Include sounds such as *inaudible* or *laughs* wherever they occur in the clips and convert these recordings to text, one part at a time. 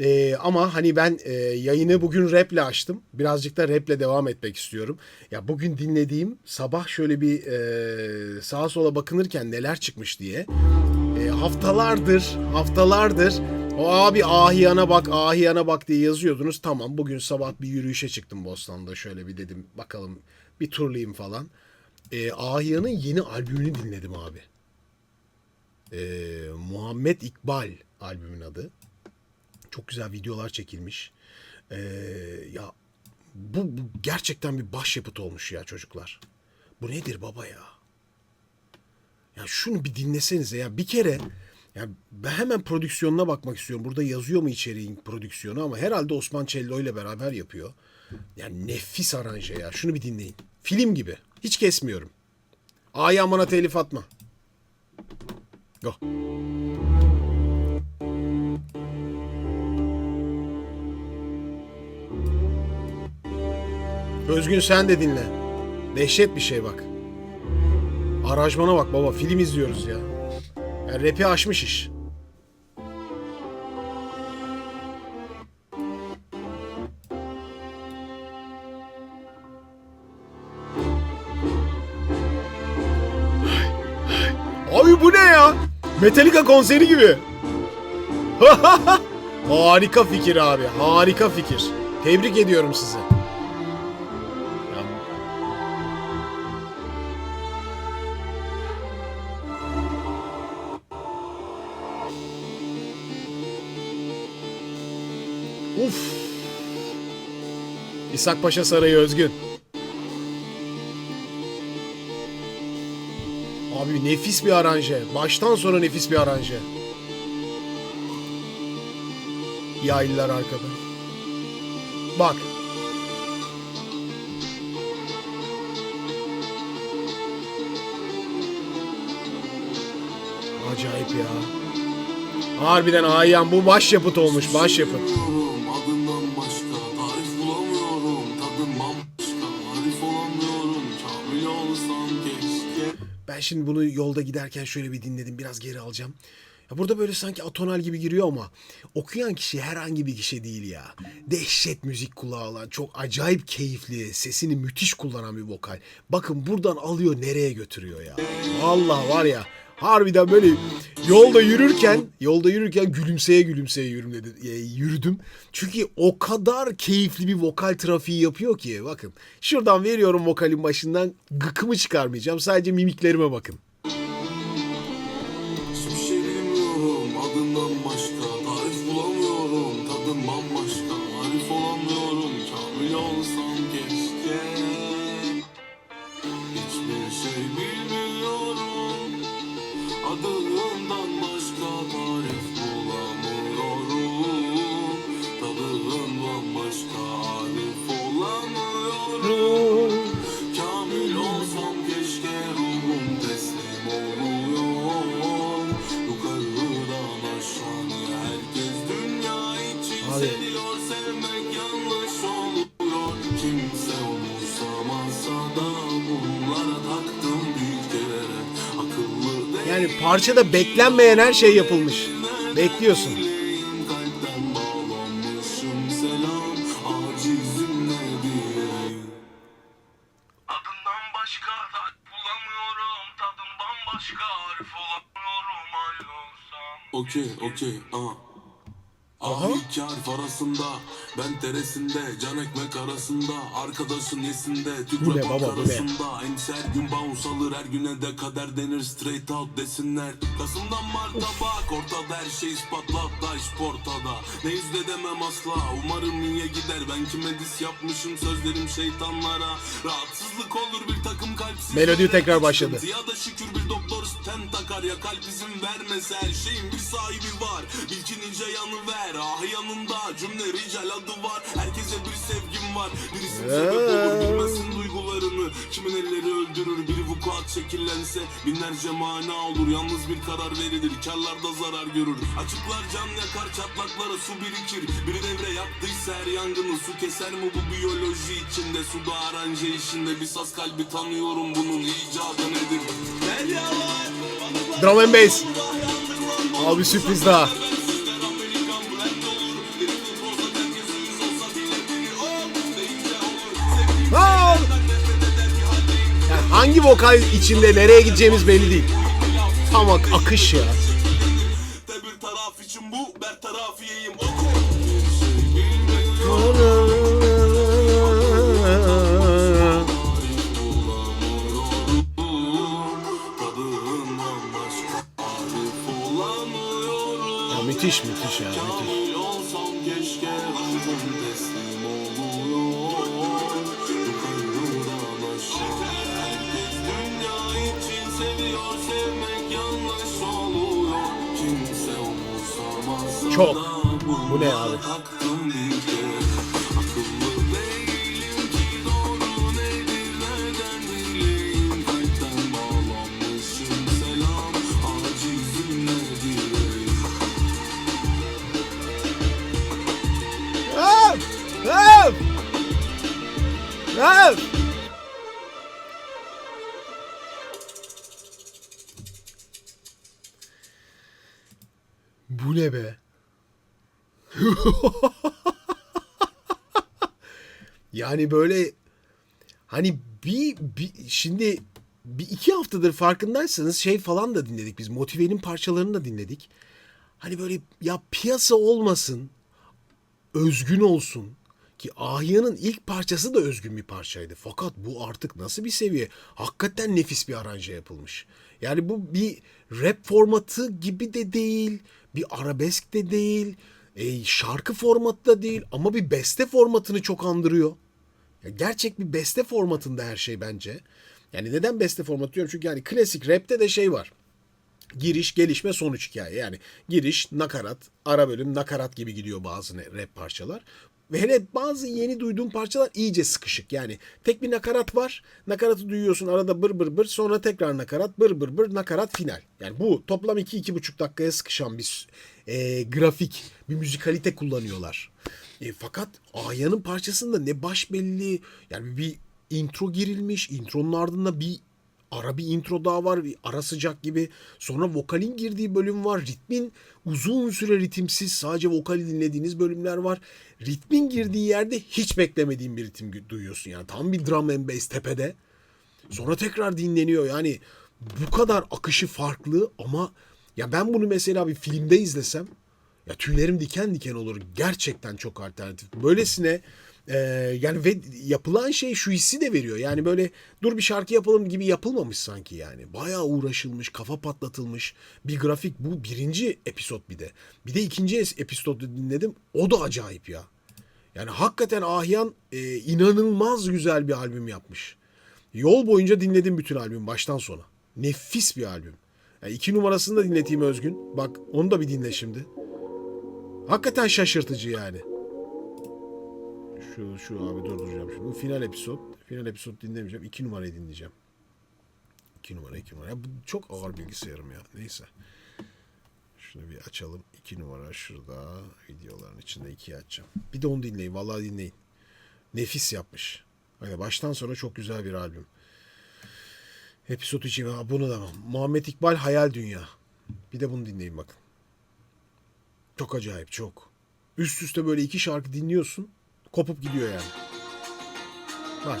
Ee, ama hani ben e, yayını bugün raple açtım. Birazcık da raple devam etmek istiyorum. Ya bugün dinlediğim sabah şöyle bir e, sağa sola bakınırken neler çıkmış diye. E, haftalardır, haftalardır o abi ahiyana bak, ahiyana bak diye yazıyordunuz. Tamam bugün sabah bir yürüyüşe çıktım Bostan'da. Şöyle bir dedim bakalım bir turlayayım falan. E, Ahiyan'ın yeni albümünü dinledim abi. E, Muhammed İkbal albümün adı. Çok güzel videolar çekilmiş. E, ya bu, bu gerçekten bir başyapıt olmuş ya çocuklar. Bu nedir baba ya? Ya şunu bir dinlesenize ya bir kere ya ben hemen prodüksiyonuna bakmak istiyorum. Burada yazıyor mu içeriğin prodüksiyonu ama herhalde Osman Cello ile beraber yapıyor. Yani nefis aranje ya. Şunu bir dinleyin. Film gibi. Hiç kesmiyorum. A'yı amana telif atma. Go. Özgün sen de dinle. Dehşet bir şey bak. Aranjmana bak baba. Film izliyoruz ya. Yani rap'i aşmış iş. Abi bu ne ya? Metallica konseri gibi. *laughs* Harika fikir abi. Harika fikir. Tebrik ediyorum sizi. Uf. İshak Paşa Sarayı Özgün. Abi nefis bir aranje. Baştan sona nefis bir aranje. Yaylılar arkada. Bak. Acayip ya. Harbiden Ayyan bu başyapıt olmuş başyapıt. Şimdi bunu yolda giderken şöyle bir dinledim. Biraz geri alacağım. Ya burada böyle sanki atonal gibi giriyor ama okuyan kişi herhangi bir kişi değil ya. Dehşet müzik kulağı alan, çok acayip keyifli, sesini müthiş kullanan bir vokal. Bakın buradan alıyor nereye götürüyor ya. Vallahi var ya harbiden böyle yolda yürürken yolda yürürken gülümseye gülümseye yürüm dedi, e, yürüdüm. Çünkü o kadar keyifli bir vokal trafiği yapıyor ki bakın. Şuradan veriyorum vokalin başından gıkımı çıkarmayacağım. Sadece mimiklerime bakın. Değil. Yani parçada beklenmeyen her şey yapılmış. Bekliyorsun. Okey okey. Aha İki harf arasında Ben teresinde Can ekmek arasında Arkadaşın yesinde Tük Bu ve baba, arasında. Enişte her gün bounce alır Her güne de kader denir Straight out desinler. Kasım'dan Mart'a bak Ortada her şey ispatla iş portada. Ne yüzde demem asla Umarım niye gider. Ben kime dis yapmışım Sözlerim şeytanlara. Rahatsızlık olur bir takım kalpsiz Melodi tekrar başladı. Ya da şükür bir stent takar Ya kalp izin vermese her şeyin bir sahibi var. İnce yanı ver Ah yanında cümle rical adı var. Herkese bir sevgim var. Birisi sebep olur bilmesin duygularını. Kimin elleri öldürür bir vukuat şekillense Binlerce mana olur. Yalnız bir karar verilir Karlarda zarar görür. Açıklar can yakar çatlaklara su birikir. Bir devre yaptıysa her yangını su keser mi? Bu biyoloji içinde Suda aranje işinde. Bir saz kalbi tanıyorum bunun icadı nedir? Deryalar Drum and bass. Abi sürpriz daha. Hangi vokal içinde nereye gideceğimiz belli değil. Tam ak- akış ya. Ya müthiş müthiş ya müthiş. Selam Acizim nedir Öf! Öf! Öf! Bu ne be? *laughs* yani böyle hani bir, bir şimdi bir iki haftadır farkındaysanız şey falan da dinledik biz. Motive'nin parçalarını da dinledik. Hani böyle ya piyasa olmasın, özgün olsun ki Ahya'nın ilk parçası da özgün bir parçaydı. Fakat bu artık nasıl bir seviye? Hakikaten nefis bir aranje yapılmış. Yani bu bir rap formatı gibi de değil, bir arabesk de değil, e, şarkı formatı da değil ama bir beste formatını çok andırıyor. Ya gerçek bir beste formatında her şey bence. Yani neden beste formatı diyorum? Çünkü yani klasik rapte de şey var giriş, gelişme, sonuç hikaye. Yani giriş, nakarat, ara bölüm, nakarat gibi gidiyor bazı rap parçalar. Ve hele bazı yeni duyduğum parçalar iyice sıkışık. Yani tek bir nakarat var. Nakaratı duyuyorsun arada bır bır bır. Sonra tekrar nakarat bır bır bır nakarat final. Yani bu toplam 2-2,5 dakikaya sıkışan bir e, grafik, bir müzikalite kullanıyorlar. E, fakat Aya'nın parçasında ne baş belli. Yani bir intro girilmiş. Intronun ardında bir ara bir intro daha var. Bir ara sıcak gibi. Sonra vokalin girdiği bölüm var. Ritmin uzun süre ritimsiz sadece vokali dinlediğiniz bölümler var. Ritmin girdiği yerde hiç beklemediğin bir ritim duyuyorsun. Yani tam bir drum and bass tepede. Sonra tekrar dinleniyor. Yani bu kadar akışı farklı ama ya ben bunu mesela bir filmde izlesem ya tüylerim diken diken olur. Gerçekten çok alternatif. Böylesine e, yani ve yapılan şey şu hissi de veriyor. Yani böyle dur bir şarkı yapalım gibi yapılmamış sanki yani. Bayağı uğraşılmış, kafa patlatılmış bir grafik. Bu birinci episod bir de. Bir de ikinci episodu dinledim. O da acayip ya. Yani hakikaten Ahyan e, inanılmaz güzel bir albüm yapmış. Yol boyunca dinledim bütün albüm baştan sona. Nefis bir albüm. Yani iki numarasını da dinleteyim Özgün. Bak onu da bir dinle şimdi. Hakikaten şaşırtıcı yani. Şu şu abi durduracağım şimdi. Final episod. Final episod dinlemeyeceğim. İki numarayı dinleyeceğim. İki numara iki numara. Ya bu çok ağır bilgisayarım ya. Neyse. Şunu bir açalım. İki numara şurada. Videoların içinde ikiyi açacağım. Bir de onu dinleyin. Vallahi dinleyin. Nefis yapmış. Hani baştan sonra çok güzel bir albüm. Episod için ha, bunu da Muhammed İkbal Hayal Dünya. Bir de bunu dinleyin bakın. Çok acayip çok. Üst üste böyle iki şarkı dinliyorsun. Kopup gidiyor yani. Bak.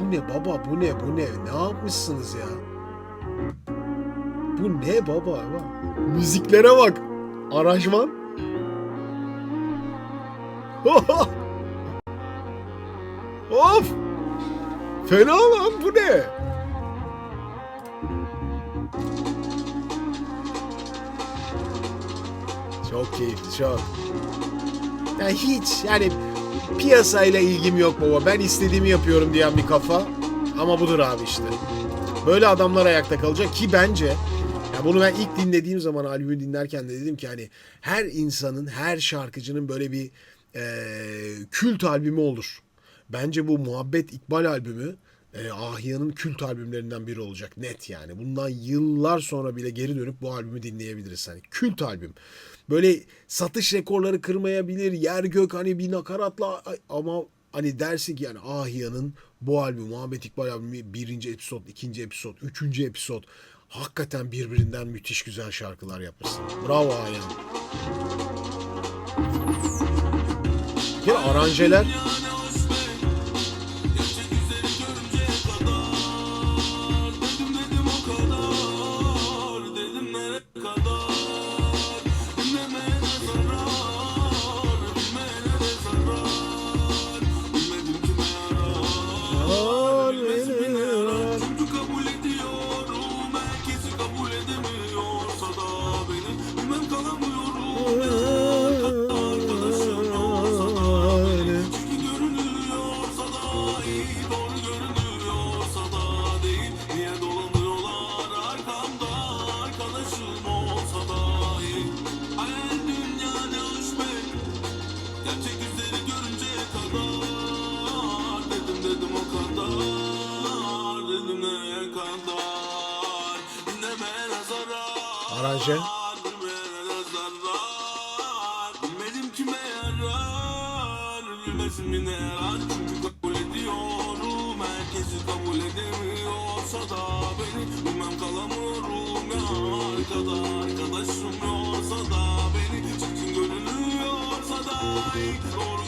Bu ne baba bu ne bu ne? Ne yapmışsınız ya? Bu ne baba? bak. Müziklere bak. Aranjman. *laughs* of! Fena lan bu ne? Çok keyifli çok. Ya hiç yani piyasayla ilgim yok baba. Ben istediğimi yapıyorum diyen bir kafa. Ama budur abi işte. Böyle adamlar ayakta kalacak ki bence ya bunu ben ilk dinlediğim zaman albümü dinlerken de dedim ki hani her insanın, her şarkıcının böyle bir eee, kült albümü olur. Bence bu Muhabbet İkbal albümü e, Ahya'nın kült albümlerinden biri olacak net yani. Bundan yıllar sonra bile geri dönüp bu albümü dinleyebiliriz. Hani kült albüm. Böyle satış rekorları kırmayabilir. Yer gök hani bir nakaratla ama hani dersin ki yani Ahya'nın bu albüm Muhabbet İkbal albümü birinci episod, ikinci episod, üçüncü episod Hakikaten birbirinden müthiş güzel şarkılar yapmışsın. Bravo Ayhan. Bir aranjeler Arkada arkadaşım yoksa da Beni. Çirkin görünüyorsa da Doğru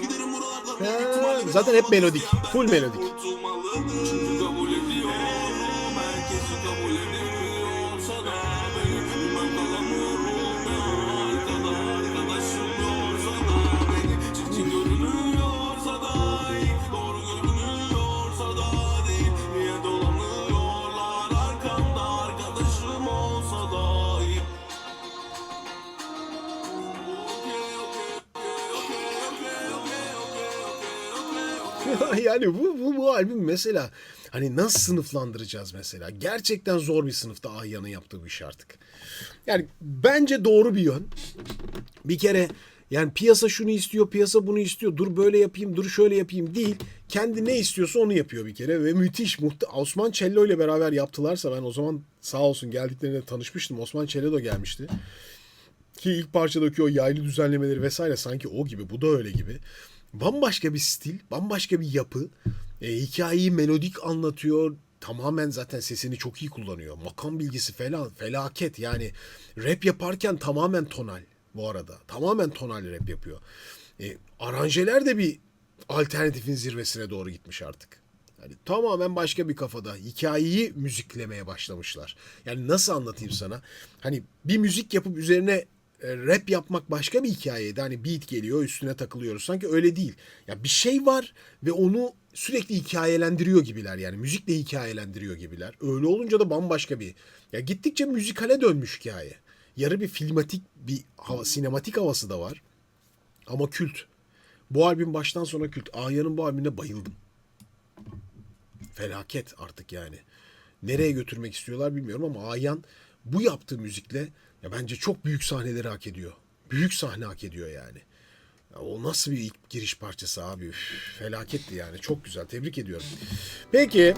giderim buralardan Büyük Ha, zaten hep melodik, full melodik. *laughs* yani bu, bu, bu albüm mesela hani nasıl sınıflandıracağız mesela? Gerçekten zor bir sınıfta Ayhan'ın yaptığı bu iş artık. Yani bence doğru bir yön. Bir kere yani piyasa şunu istiyor, piyasa bunu istiyor. Dur böyle yapayım, dur şöyle yapayım değil. Kendi ne istiyorsa onu yapıyor bir kere ve müthiş. Muhte Osman Cello ile beraber yaptılarsa ben o zaman sağ olsun geldiklerinde tanışmıştım. Osman Cello da gelmişti. Ki ilk parçadaki o yaylı düzenlemeleri vesaire sanki o gibi, bu da öyle gibi. Bambaşka bir stil, bambaşka bir yapı. E, hikayeyi melodik anlatıyor. Tamamen zaten sesini çok iyi kullanıyor. Makam bilgisi falan felaket. Yani rap yaparken tamamen tonal bu arada. Tamamen tonal rap yapıyor. E, aranjeler de bir alternatifin zirvesine doğru gitmiş artık. Yani tamamen başka bir kafada. Hikayeyi müziklemeye başlamışlar. Yani nasıl anlatayım sana? Hani bir müzik yapıp üzerine rap yapmak başka bir hikayeydi. Hani beat geliyor üstüne takılıyoruz. Sanki öyle değil. Ya bir şey var ve onu sürekli hikayelendiriyor gibiler. Yani müzikle hikayelendiriyor gibiler. Öyle olunca da bambaşka bir... Ya gittikçe müzikale dönmüş hikaye. Yarı bir filmatik bir hava, sinematik havası da var. Ama kült. Bu albüm baştan sona kült. Aya'nın bu albümüne bayıldım felaket artık yani. Nereye götürmek istiyorlar bilmiyorum ama Ayan bu yaptığı müzikle ya bence çok büyük sahneleri hak ediyor. Büyük sahne hak ediyor yani. Ya o nasıl bir ilk giriş parçası abi? Üf, felaketti yani. Çok güzel. Tebrik ediyorum. Peki